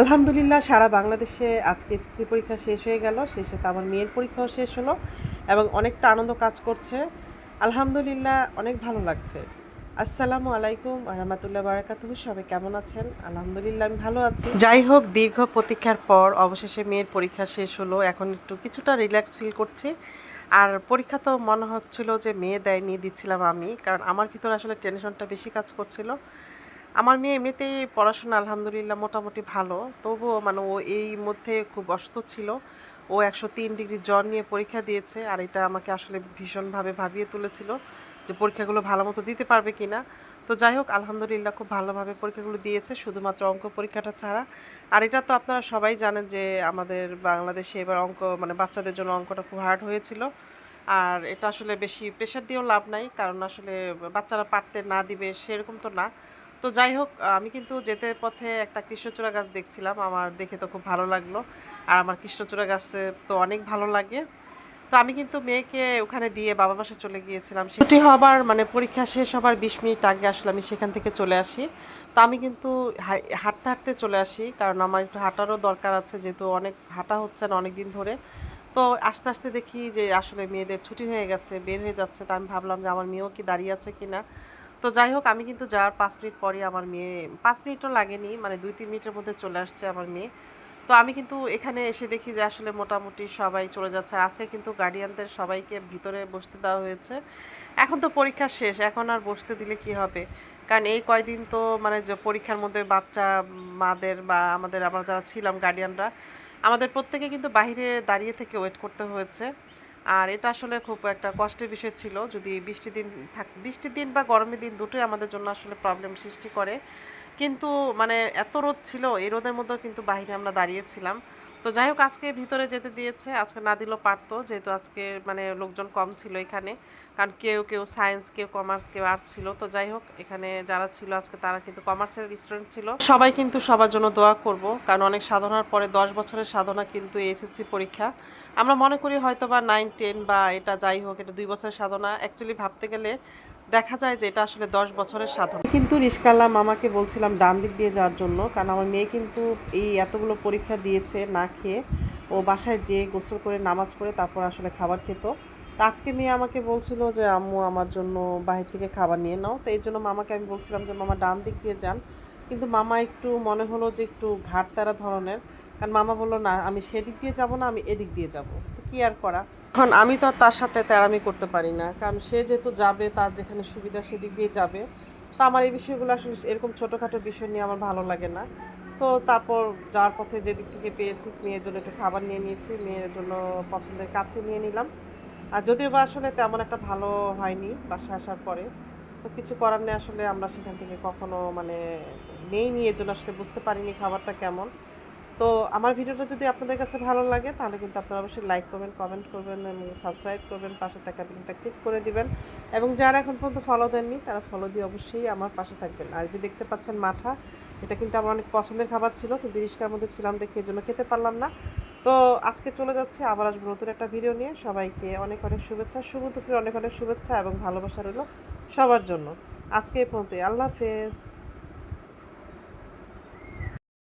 আলহামদুলিল্লাহ, সারা বাংলাদেশে আজকে এসএসসি পরীক্ষা শেষ হয়ে গেল। শেষে তো আমার মেয়ের পরীক্ষাও শেষ হলো এবং অনেকটা আনন্দ কাজ করছে। আলহামদুলিল্লাহ, অনেক ভালো লাগছে। আসসালামু আলাইকুম রহমতুল্লাহ বারাকাতুহু। সবাই কেমন আছেন? আলহামদুলিল্লাহ, আমি ভালো আছি। যাই হোক, দীর্ঘ প্রতীক্ষার পর অবশেষে মেয়ের পরীক্ষা শেষ হলো। এখন একটু কিছুটা রিল্যাক্স ফিল করছি। আর পরীক্ষা তো মনে হচ্ছিল যে মেয়ে দেয় নিয়ে দিচ্ছিলাম আমি। কারণ আমার ভিতরে আসলে টেনশনটা বেশি কাজ করছিল। আমার মেয়ে এমনিতেই পড়াশোনা আলহামদুলিল্লাহ মোটামুটি ভালো। তবুও মানে ও এই মধ্যে খুব অসুস্থ ছিল। ও একশো তিন ডিগ্রি জ্বর নিয়ে পরীক্ষা দিয়েছে আর এটা আমাকে আসলে ভীষণভাবে ভাবিয়ে তুলেছিল যে পরীক্ষাগুলো ভালো মতো দিতে পারবে কি না তো যাই হোক, আলহামদুলিল্লাহ খুব ভালোভাবে পরীক্ষাগুলো দিয়েছে, শুধুমাত্র অঙ্ক পরীক্ষাটা ছাড়া। আর এটা তো আপনারা সবাই জানেন যে আমাদের বাংলাদেশে এবার অঙ্ক মানে বাচ্চাদের জন্য অঙ্কটা খুব হার্ড হয়েছিল। আর এটা আসলে বেশি প্রেশার দিয়েও লাভ নাই, কারণ আসলে বাচ্চারা পারতে না দিবে সেরকম তো না। তো যাই হোক, আমি কিন্তু যেতে পথে একটা কৃষ্ণচূড়া গাছ দেখছিলাম। আমার দেখে তো খুব ভালো লাগল। আর আমার কৃষ্ণচূড়া গাছে তো অনেক ভালো লাগে। তো আমি কিন্তু মেয়েকে ওখানে দিয়ে বাবা বাসায় চলে গিয়েছিলাম। ছুটি হবার মানে পরীক্ষা শেষ হবার বিশ মিনিট আগে আসলে আমি সেখান থেকে চলে আসি। তো আমি কিন্তু হাঁটতে হাঁটতে চলে আসি। কারণ আমার একটু হাঁটারও দরকার আছে, যেহেতু অনেক হাঁটা হচ্ছে না অনেক দিন ধরে। তো আস্তে আস্তে দেখি যে আসলে মেয়েদের ছুটি হয়ে গেছে, বের হয়ে যাচ্ছে। তো আমি ভাবলাম যে আমার মেয়েও কি দাঁড়িয়ে আছে কি না তো যাই হোক, আমি কিন্তু যাওয়ার পাঁচ মিনিট পরে আমার মেয়ে, পাঁচ মিনিটও লাগেনি মানে দুই, তিন মিনিটের মধ্যে চলে আসছে আমার মেয়ে। তো আমি কিন্তু এখানে এসে দেখি যে আসলে মোটামুটি সবাই চলে যাচ্ছে। আজকে কিন্তু গার্ডিয়ানদের সবাইকে ভিতরে বসতে দেওয়া হয়েছে। এখন তো পরীক্ষা শেষ, এখন আর বসতে দিলে কি হবে? কারণ এই কয়দিন তো মানে যে পরীক্ষার মধ্যে বাচ্চা, মাদের বা আমাদের, আমরা যারা ছিলাম গার্ডিয়ানরা আমাদের প্রত্যেকে কিন্তু বাইরে দাঁড়িয়ে থেকে ওয়েট করতে হয়েছে। আর এটা আসলে খুব একটা কষ্টের বিষয় ছিল। যদি বৃষ্টি দিন থাক, বৃষ্টির দিন বা গরমের দিন দুটোই আমাদের জন্য আসলে প্রবলেম সৃষ্টি করে। কিন্তু মানে এত রোদ ছিল, এই রোদের মধ্যেও কিন্তু বাইরে আমরা দাঁড়িয়েছিলাম। তো যাই হোক, আজকে ভিতরে যেতে দিয়েছে, আজকে না দিলেও পারতো, যেহেতু আজকে মানে লোকজন কম ছিল এখানে, কারণ কেউ কেউ সায়েন্স কেউ কমার্স কেউ আর্টস ছিল। তো যাই হোক, এখানে যারা ছিল আজকে তারা কিন্তু কমার্সের স্টুডেন্ট ছিল। সবাই কিন্তু সবার জন্য দোয়া করব, কারণ অনেক সাধনার পরে দশ বছরের সাধনা কিন্তু এসএসসি পরীক্ষা। আমরা মনে করি হয়তো বা নাইন টেন বা এটা যাই হোক, এটা দুই বছরের সাধনা। অ্যাকচুয়ালি ভাবতে গেলে দেখা যায় যে এটা আসলে দশ বছরের সাধনা। কিন্তু রিস্কাল্লা মামাকে বলছিলাম ডান দিক দিয়ে যাওয়ার জন্য, কারণ আমার মেয়ে কিন্তু এই এতগুলো পরীক্ষা দিয়েছে না খেয়ে। ও বাসায় যেয়ে গোসল করে নামাজ পড়ে তারপর আসলে খাবার খেত। তো আজকে মেয়ে আমাকে বলছিল যে, আম্মু, আমার জন্য বাহির থেকে খাবার নিয়ে নাও। তো এই জন্য মামাকে আমি বলছিলাম যে, মামা ডান দিক দিয়ে যান। কিন্তু মামা একটু মনে হলো যে, একটু ঘাটতারা ধরনের। কারণ মামা বলল, না, আমি সেদিক দিয়ে যাব না, আমি এদিক দিয়ে যাব। কি আর করা? এখন আমি তো তার সাথে তেরামি করতে পারি না। কারণ সে যেহেতু যাবে, তার যেখানে সুবিধা সেদিক দিয়ে যাবে। তো আমার এই বিষয়গুলো আসলে এরকম ছোটোখাটো বিষয় নিয়ে আমার ভালো লাগে না। তো তারপর যাওয়ার পথে যেদিক থেকে পেয়েছি, মেয়ের জন্য একটু খাবার নিয়ে নিয়েছি, মেয়ের জন্য পছন্দের কাছে নিয়ে নিলাম। আর যদিও বা আসলে তেমন একটা ভালো হয়নি বাসায় আসার পরে, তো কিছু করার নেই আসলে আমরা সেখান থেকে কখনো মানে নেই নিয়ে জন্য আসলে বুঝতে পারিনি খাবারটা কেমন। তো আমার ভিডিওটা যদি আপনাদের কাছে ভালো লাগে, তাহলে কিন্তু আপনারা অবশ্যই লাইক করবেন কমেন্ট করবেন এবং সাবস্ক্রাইব করবেন, পাশে থাকা বেলটা ক্লিক করে দিবেন। এবং যারা এখন পর্যন্ত ফলো দেননি, তারা ফলো দিয়ে অবশ্যই আমার পাশে থাকবেন। আর যে দেখতে পাচ্ছেন মাঠা, এটা কিন্তু আমার অনেক পছন্দের খাবার ছিল, কিন্তু রিস্কার মধ্যে ছিলাম দেখে এর জন্য খেতে পারলাম না। তো আজকে চলে যাচ্ছে, আবার আসব নতুন একটা ভিডিও নিয়ে। সবাইকে অনেক অনেক শুভেচ্ছা, শুভ দুপুরে অনেক অনেক শুভেচ্ছা এবং ভালোবাসা রইল সবার জন্য। আজকে এই পর্যন্তই, আল্লাহ হাফেজ।